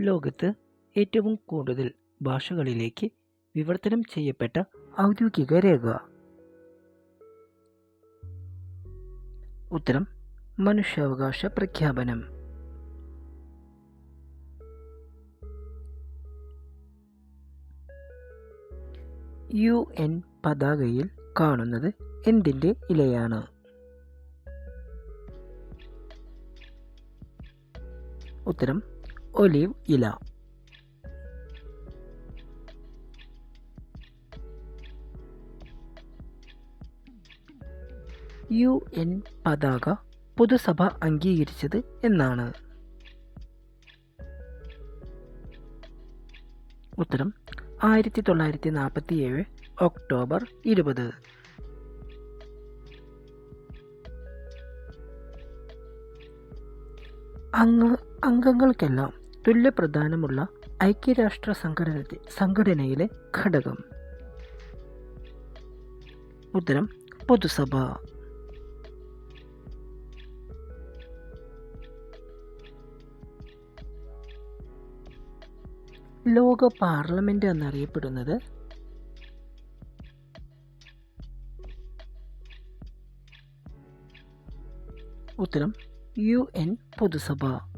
ലോകത്ത് ഏറ്റവും കൂടുതൽ ഭാഷകളിലേക്ക് വിവർത്തനം ചെയ്യപ്പെട്ട ഔദ്യോഗിക രേഖ. ഉത്തരം മനുഷ്യാവകാശ പ്രഖ്യാപനം. യു എൻ പതാകയിൽ കാണുന്നത് എന്തിന്റെ ഇലയാണ്? ഉത്തരം ഒലീവ് ഇല യു എൻ പതാക പൊതുസഭ അംഗീകരിച്ചത് എന്നാണ്. ഉത്തരം ആയിരത്തി തൊള്ളായിരത്തി നാൽപ്പത്തി ഏഴ് ഒക്ടോബർ ഇരുപത്. അംഗ അംഗങ്ങൾക്കെല്ലാം തുല്യ പ്രധാനമുള്ള ഐക്യരാഷ്ട്ര സംഘടന സംഘടനയിലെ ഘടകം. ഉത്തരം പൊതുസഭ. ലോക പാർലമെന്റ് എന്നറിയപ്പെടുന്നത് ഉത്തരം യു എൻ പൊതുസഭ.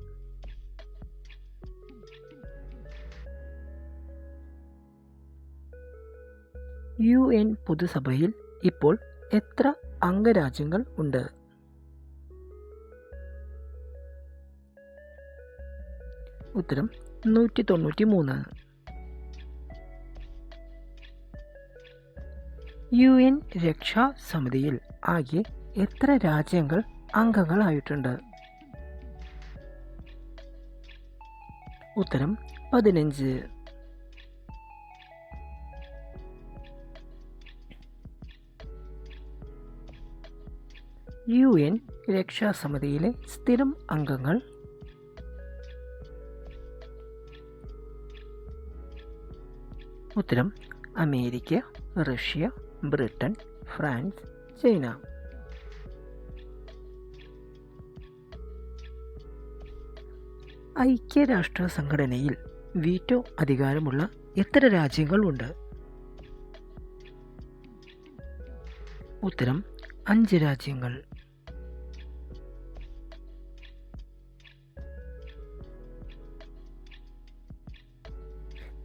യു എൻ പൊതുസഭയിൽ ഇപ്പോൾ എത്ര അംഗരാജ്യങ്ങൾ ഉണ്ട്? ഉത്തരം നൂറ്റി തൊണ്ണൂറ്റി മൂന്ന് യു എൻ രക്ഷാ സമിതിയിൽ ആകെ എത്ര രാജ്യങ്ങൾ അംഗങ്ങളായിട്ടുണ്ട്? ഉത്തരം പതിനഞ്ച്. യു എൻ രക്ഷാസമിതിയിലെ സ്ഥിരം അംഗങ്ങൾ. ഉത്തരം America Russia Britain France China. ഐക്യരാഷ്ട്ര സംഘടനയിൽ വീറ്റോ അധികാരമുള്ള എത്ര രാജ്യങ്ങളുണ്ട്? ഉത്തരം അഞ്ച് രാജ്യങ്ങൾ.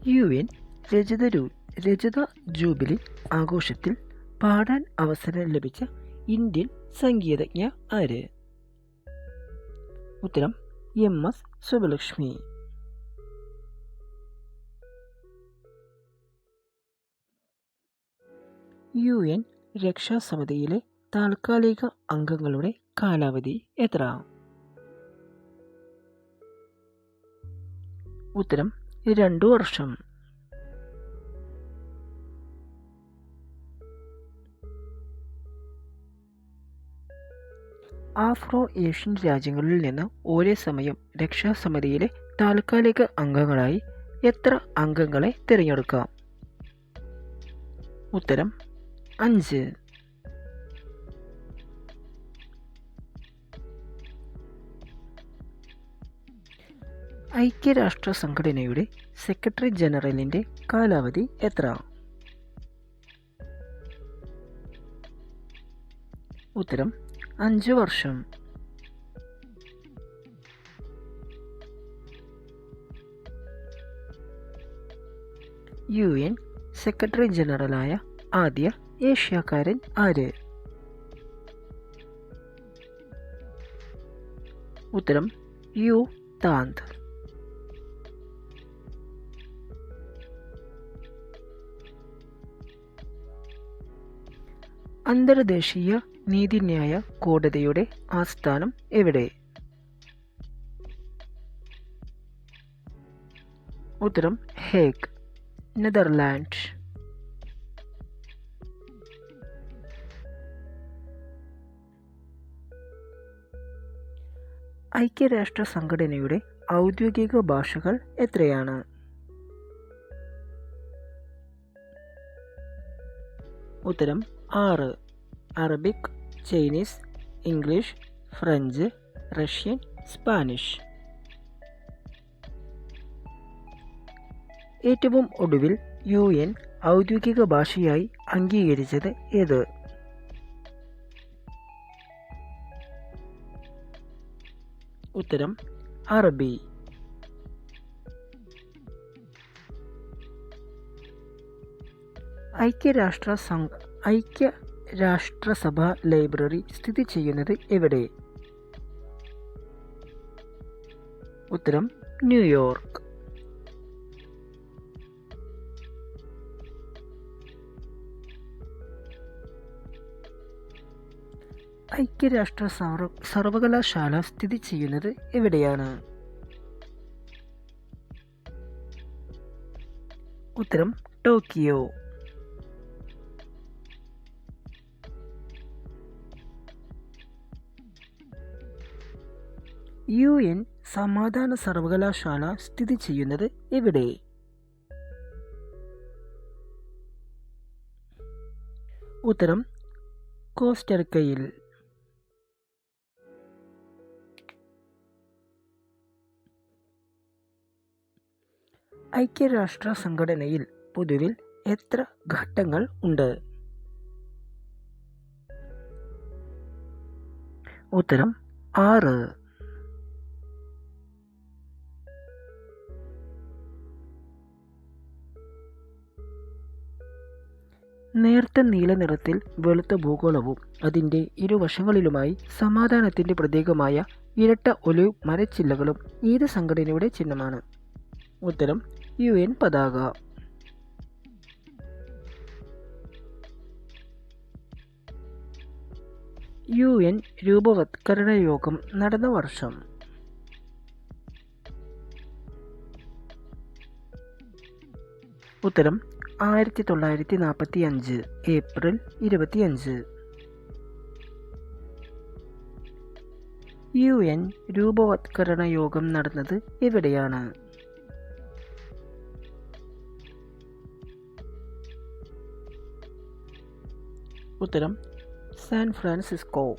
യു എൻ രജത രൂ രജത ജൂബിലി ആഘോഷത്തിൽ പാടാൻ അവസരം ലഭിച്ച ഇന്ത്യൻ സംഗീതജ്ഞ ആര്? ഉത്തരം M S Subbalakshmi U N രക്ഷാസമിതിയിലെ താൽക്കാലിക അംഗങ്ങളുടെ കാലാവധി എത്ര? ഉത്തരം രണ്ടു വർഷം. ആഫ്രോ ഏഷ്യൻ രാജ്യങ്ങളിൽ നിന്ന് ഒരേ സമയം രക്ഷാസമിതിയിലെ താൽക്കാലിക അംഗങ്ങളായി എത്ര അംഗങ്ങളെ തിരഞ്ഞെടുക്കാം? ഉത്തരം അഞ്ച്. ഐക്യരാഷ്ട്ര സംഘടനയുടെ സെക്രട്ടറി ജനറലിന്റെ കാലാവധി എത്ര? ഉത്തരം അഞ്ച് വർഷം. യു എൻ സെക്രട്ടറി ജനറലായ ആദ്യ ഏഷ്യക്കാരൻ ആര്? ഉത്തരം യു താന്ത്. അന്തർദേശീയ നീതിന്യായ കോടതിയുടെ ആസ്ഥാനം എവിടെ? ഉത്തരം ഹേഗ് നെതർലാൻഡ് ഐക്യരാഷ്ട്ര സംഘടനയുടെ ഔദ്യോഗിക ഭാഷകൾ എത്രയാണ്? ഉത്തരം ആറ്. Arabic Chinese English French Russian Spanish. ഏറ്റവും ഒടുവിൽ യു എൻ ഔദ്യോഗിക ഭാഷയായി അംഗീകരിച്ചത് ഏത്? ഉത്തരം അറബി. ഐക്യരാഷ്ട്ര സംഘ ഐക്യരാഷ്ട്രസഭ ലൈബ്രറി സ്ഥിതി ചെയ്യുന്നത് എവിടെ? ഉത്തരം ന്യൂയോർക്ക്. ഐക്യരാഷ്ട്ര സർവ സർവകലാശാല സ്ഥിതി ചെയ്യുന്നത് എവിടെയാണ്? ഉത്തരം ടോക്കിയോ. യു എൻ സമാധാന സർവകലാശാല സ്ഥിതി ചെയ്യുന്നത് എവിടെ? ഉത്തരം കോസ്റ്റർക്കയിൽ ഐക്യരാഷ്ട്ര സംഘടനയിൽ പൊതുവിൽ എത്ര ഘട്ടങ്ങൾ ഉണ്ട്? ഉത്തരം ആറ്. നേർത്ത നീല നിറത്തിൽ വെളുത്ത ഭൂഗോളവും അതിന്റെ ഇരുവശങ്ങളിലുമായി സമാധാനത്തിന്റെ പ്രതീകമായ ഇരട്ട ഒലിവ് മരച്ചില്ലകളും ഏത് സംഘടനയുടെ ചിഹ്നമാണ്. ഉത്തരം യു എൻ പതാക. യു എൻ രൂപവത്കരണ യോഗം നടന്ന വർഷം. ഉത്തരം ആയിരത്തി തൊള്ളായിരത്തി നാൽപ്പത്തി അഞ്ച് ഏപ്രിൽ ഇരുപത്തിയഞ്ച്. യു എൻ രൂപവത്കരണ യോഗം നടന്നത് എവിടെയാണ്? ഉത്തരം സാൻ ഫ്രാൻസിസ്കോ.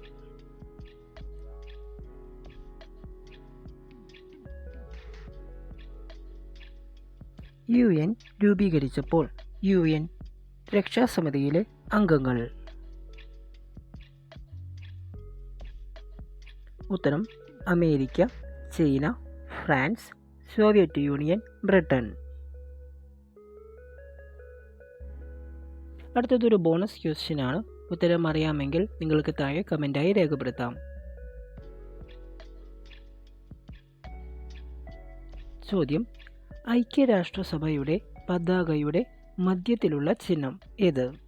യു എൻ രൂപീകരിച്ചപ്പോൾ യു എൻ രക്ഷാസമിതിയിലെ അംഗങ്ങൾ. ഉത്തരം America China France Soviet Union Britain. അടുത്തതൊരു ബോണസ് ക്വസ്റ്റ്യൻ ആണ്. ഉത്തരം അറിയാമെങ്കിൽ നിങ്ങൾക്ക് താഴെ കമന്റായി രേഖപ്പെടുത്താം. ചോദ്യം ഐക്യരാഷ്ട്രസഭയുടെ പതാകയുടെ മധ്യത്തിലുള്ള ചിഹ്നം. ഏത്?